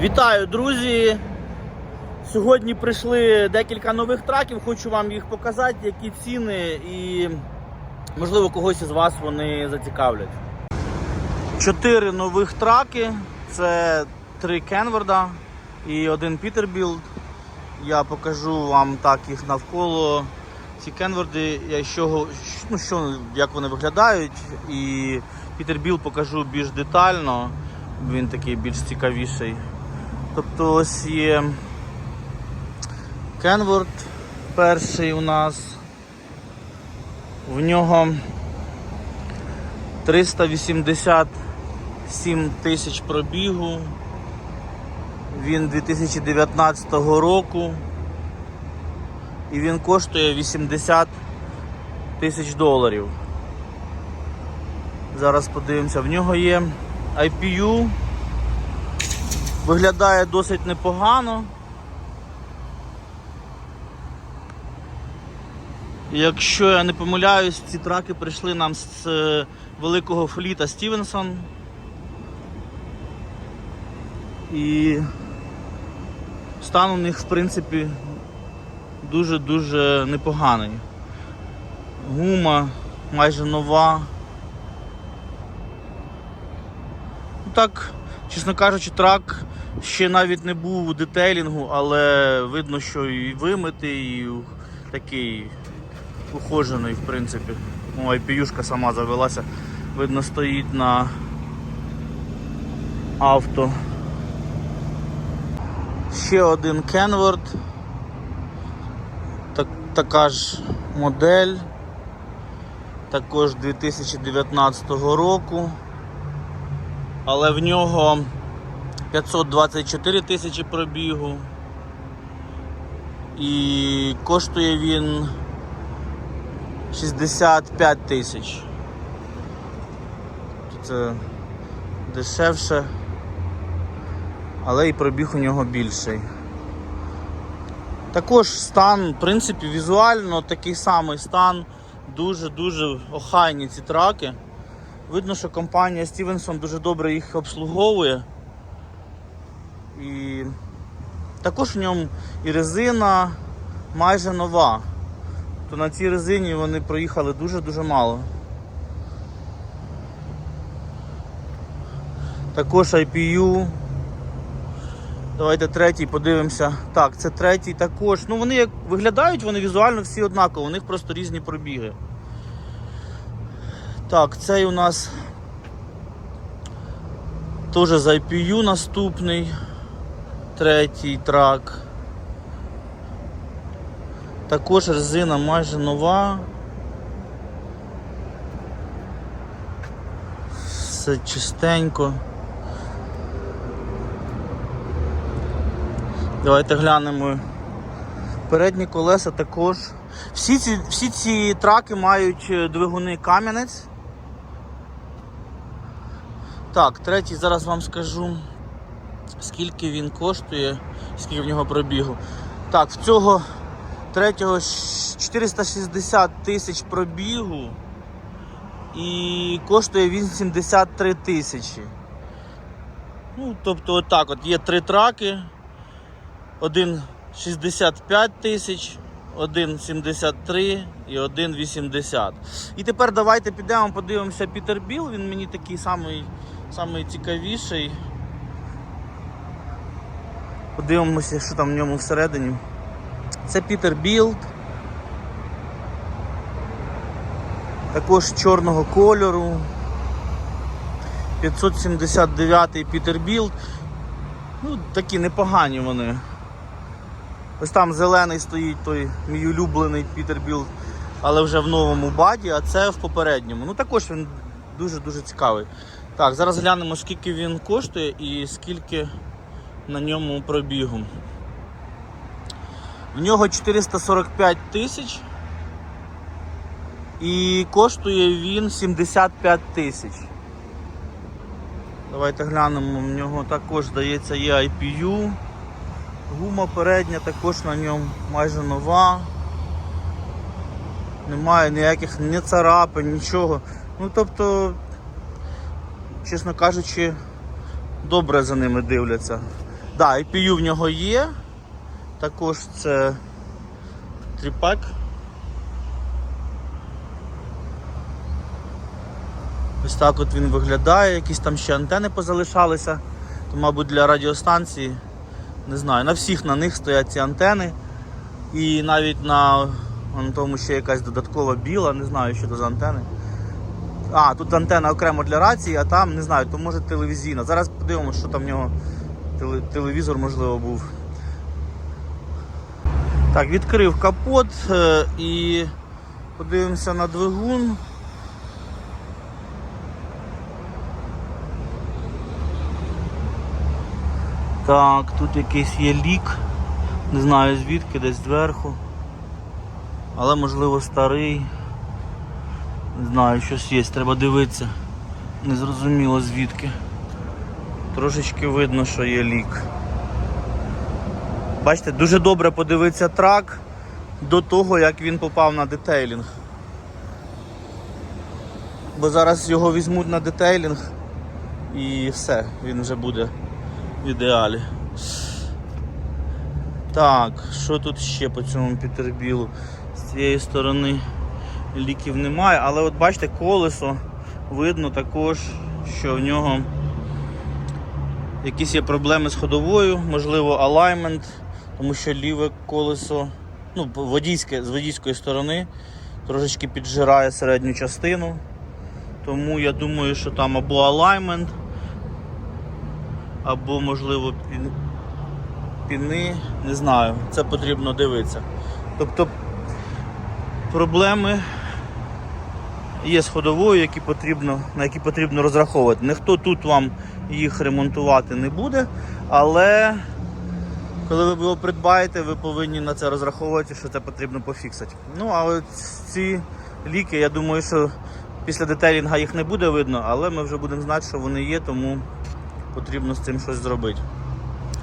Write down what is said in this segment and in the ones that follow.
Вітаю, друзі! Сьогодні прийшли декілька нових траків, хочу вам їх показати, які ціни і можливо когось із вас вони зацікавлять. Чотири нових траки. Це три Кенворда і один Пітербілд. Я покажу вам так їх навколо. Ці Кенворди, я що, ну, що, як вони виглядають, і Пітербілд покажу більш детально. Він такий більш цікавіший. Тобто ось є Кенворд перший у нас. В нього 387 тисяч пробігу. Він 2019 року. І він коштує 80 тисяч доларів. Зараз подивимося, в нього є IPU. Виглядає досить непогано. Якщо я не помиляюсь, ці траки прийшли нам з е, великого фліта Стівенсон. І стан у них, в принципі, дуже-дуже непоганий. Гума майже нова. Ну, Так, чесно кажучи, трак ще навіть не був у детейлінгу, але видно, що і вимитий, і такий ухожений, в принципі. Ну, IPU-шка сама завелася. Видно, стоїть на авто. Ще один Kenworth. Так, така ж модель. Також 2019 року. Але в нього 524 тисячі пробігу. І коштує він 65 тисяч. Це дешевше, але і пробіг у нього більший. Також стан, в принципі, візуально такий самий стан, дуже-дуже охайні ці траки. Видно, що компанія Stevenson дуже добре їх обслуговує. І також в ньому і резина майже нова. То на цій резині вони проїхали дуже-дуже мало. Також IPU. Давайте третій подивимося. Так, це третій також. Ну вони як виглядають, вони візуально всі однаково, у них просто різні пробіги. Так, цей у нас теж з IPU наступний. Третій трак. Також резина майже нова. Все чистенько. Давайте глянемо. Передні колеса також. Всі ці, всі ці траки мають е, двигуни кам'янець. Так, третій зараз вам скажу, скільки він коштує, скільки в нього пробігу. Так, в цього третього 460 тисяч пробігу і коштує він 73 тисячі. Ну, тобто, отак от є три траки. Один 65 тисяч, один 73 і один 80. І тепер давайте підемо, подивимося Пітербіл. Він мені такий самий, самий цікавіший. Подивимося, що там в ньому всередині. Це Пітербілд. Також чорного кольору. 579-й Пітербілд. Ну, такі непогані вони. Ось там зелений стоїть той мій улюблений Пітербілд, але вже в новому баді, а це в попередньому. Ну також він дуже-дуже цікавий. Так, зараз глянемо, скільки він коштує і скільки на ньому пробігу. В нього 445 тисяч і коштує він 75 тисяч. Давайте глянемо, в нього також здається є IPU. Гума передня також на ньому майже нова. Немає ніяких ні царапин, нічого. Ну тобто, чесно кажучи, добре за ними дивляться. Да, IPU в нього є. Також це тріпак. Ось так от він виглядає, якісь там ще антени позалишалися. То, мабуть, для радіостанції. Не знаю, на всіх на них стоять ці антени. І навіть на, на тому ще якась додаткова біла, не знаю, що це за антени. А, тут антенна окремо для рації, а там не знаю, то може телевізійна. Зараз подивимося, що там в нього телевізор, можливо, був. Так, відкрив капот е, і подивимося на двигун. Так, тут якийсь є лік. Не знаю звідки, десь зверху. Але можливо старий. Не знаю, щось є, треба дивитися. Незрозуміло звідки. Трошечки видно, що є лік. Бачите, дуже добре подивитися трак до того, як він попав на детейлінг. Бо зараз його візьмуть на детейлінг і все, він вже буде в ідеалі. Так, що тут ще по цьому Пітербілу? З цієї сторони ліків немає, але от бачите, колесо видно також, що в нього якісь є проблеми з ходовою, можливо, алаймент, тому що ліве колесо, ну, водійське, з водійської сторони трошечки піджирає середню частину. Тому я думаю, що там або алаймент, або, можливо, пін- піни, не знаю, це потрібно дивитися. Тобто проблеми є з ходовою, які потрібно, на які потрібно розраховувати. Ніхто тут вам їх ремонтувати не буде, але коли ви його придбаєте, ви повинні на це розраховувати, що це потрібно пофіксити. Ну, а ці ліки, я думаю, що після детейлінга їх не буде видно, але ми вже будемо знати, що вони є, тому потрібно з цим щось зробити.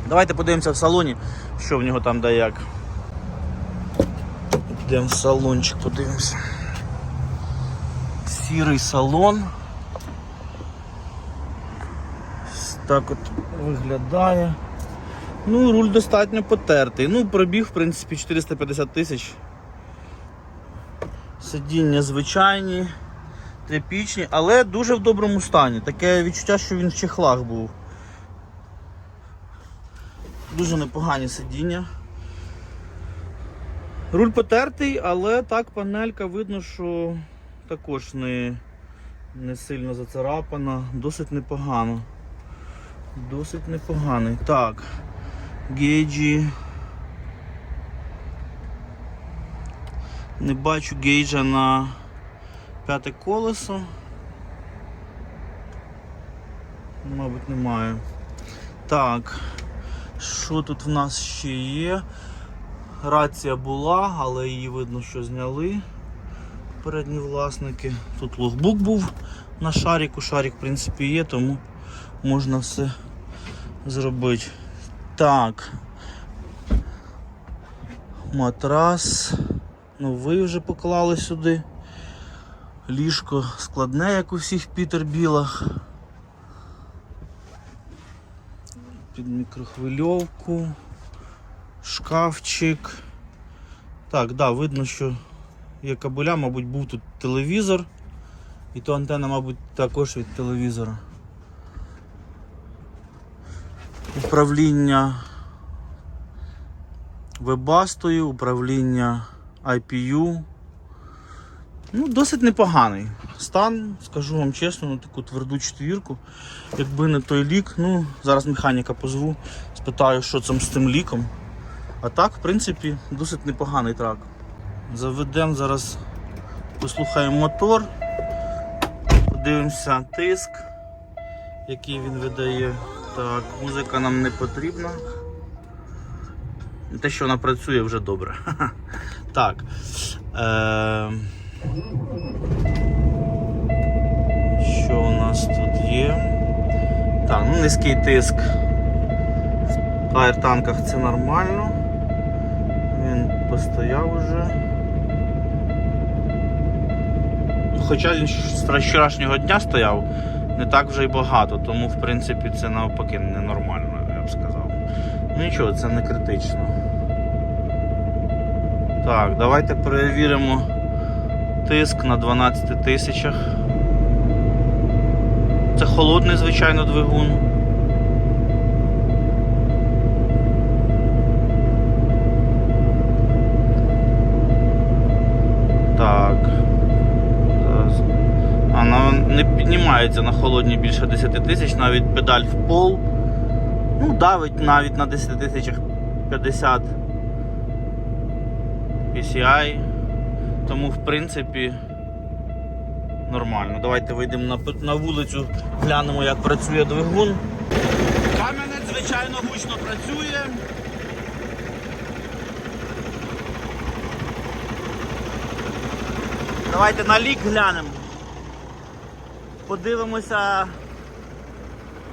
Давайте подивимося в салоні, що в нього там да як. Йдемо в салончик, подивимося. Сірий салон. Ось Так от виглядає. Ну, руль достатньо потертий. Ну, пробіг, в принципі, 450 тисяч. Сидіння звичайні, тряпічні, але дуже в доброму стані. Таке відчуття, що він в чехлах був. Дуже непогані сидіння. Руль потертий, але так панелька видно, що також не, не сильно зацарапана, досить непогано. Досить непоганий. Так. Гейджі. Не бачу гейджа на п'яте колесо. Мабуть, немає. Так. Що тут в нас ще є? Рація була, але її видно, що зняли передні власники. Тут логбук був на шаріку. Шарік, в принципі, є, тому можна все зробити. Так. Матрас. Новий вже поклали сюди. Ліжко складне, як у всіх Пітербілах. Під мікрохвильовку. Шкафчик. Так, да, видно, що є кабеля, мабуть, був тут телевізор. І то антенна, мабуть, також від телевізора. Управління вебастою, управління IPU. Ну, досить непоганий. Стан, скажу вам чесно, на таку тверду четвірку. Якби не той лік, ну, зараз механіка позву, спитаю, що там з тим ліком. А так, в принципі, досить непоганий трак. Заведемо зараз, послухаємо мотор, подивимося тиск, який він видає. Так, музика нам не потрібна. Те, що вона працює, вже добре. Так. Е... Що у нас тут є? Так, ну низький тиск. В аертанках це нормально. Він постояв уже. Хоча він з вчорашнього дня стояв, не так вже й багато, тому в принципі це навпаки ненормально, я б сказав. Ну нічого, це не критично. Так, давайте перевіримо тиск на 12 тисячах. Це холодний, звичайно, двигун. Не піднімається на холодні більше 10 тисяч, навіть педаль в пол. Ну, давить навіть на 10 тисячах 50 PCI. Тому, в принципі, нормально. Давайте вийдемо на, на вулицю, глянемо, як працює двигун. Кам'янець, звичайно, гучно працює. Давайте на лік глянемо. Подивимося,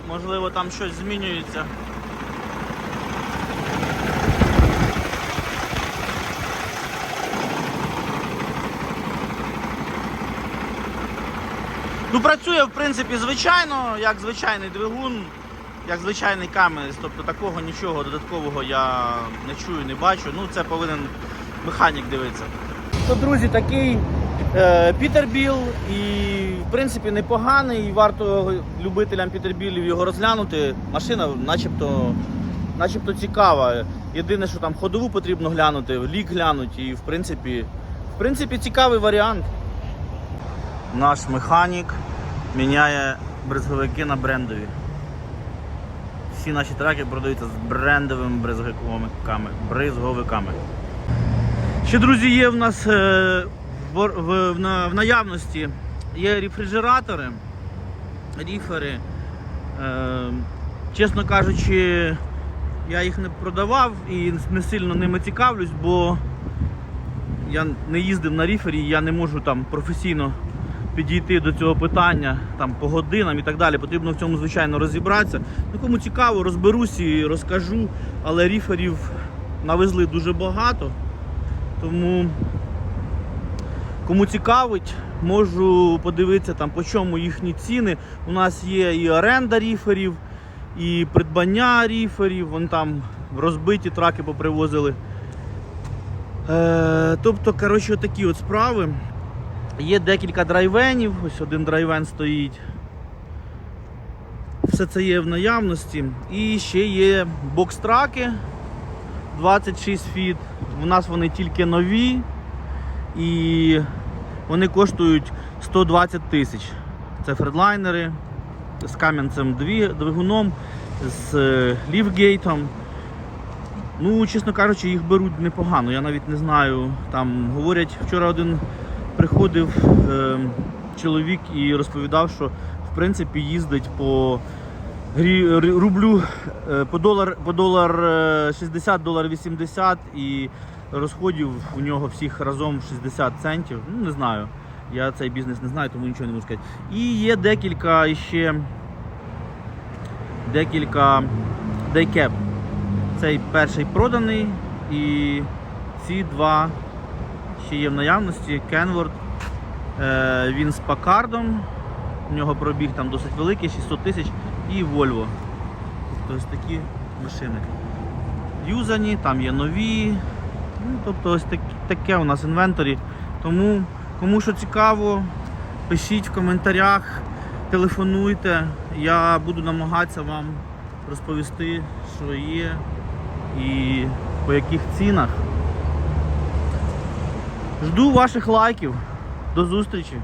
можливо, там щось змінюється. Ну, працює, в принципі, звичайно, як звичайний двигун, як звичайний каменець. Тобто такого нічого додаткового я не чую, не бачу. Ну, це повинен механік дивитися. То, друзі, такий Пітербіл і в принципі непоганий. І варто любителям Пітербілів його розглянути. Машина начебто, начебто цікава. Єдине, що там ходову потрібно глянути, лік глянути, і в принципі, в принципі цікавий варіант. Наш механік міняє брезговики на брендові. Всі наші траки продаються з брендовими брезговиками. брезговиками. Ще, друзі, є в нас е, в, в, в, в наявності є рефрижератори, ріфери. Е, чесно кажучи, я їх не продавав і не сильно ними цікавлюсь, бо я не їздив на ріфері, я не можу там професійно підійти до цього питання там, по годинам і так далі. Потрібно в цьому, звичайно, розібратися. Ну, кому цікаво, розберусь і розкажу, але ріферів навезли дуже багато. Тому кому цікавить, можу подивитися там по чому їхні ціни. У нас є і оренда ріферів, і придбання ріферів, вон там розбиті траки попривозили. Е, тобто, коротше, такі от справи. Є декілька драйвенів, ось один драйвен стоїть. Все це є в наявності. І ще є бокс-траки 26 фіт. У нас вони тільки нові і вони коштують 120 тисяч. Це фредлайнери з кам'янцем двигуном, з е, ліфгейтом. Ну, чесно кажучи, їх беруть непогано. Я навіть не знаю. Там говорять, вчора один приходив е, чоловік і розповідав, що в принципі їздить по грі-рублю е, по долар, по долар е, 60, долар 80 і розходів у нього всіх разом 60 центів. Ну, не знаю. Я цей бізнес не знаю, тому нічого не можу сказати. І є декілька ще декілька дейкеп. Цей перший проданий і ці два ще є в наявності. Е, він з пакардом. У нього пробіг там досить великий, 600 тисяч. І Volvo. Тобто ось такі машини. Юзані, там є нові. Ну, тобто ось так, таке у нас інвенторі. Тому кому що цікаво, пишіть в коментарях, телефонуйте. Я буду намагатися вам розповісти, що є і по яких цінах. Жду ваших лайків. До зустрічі!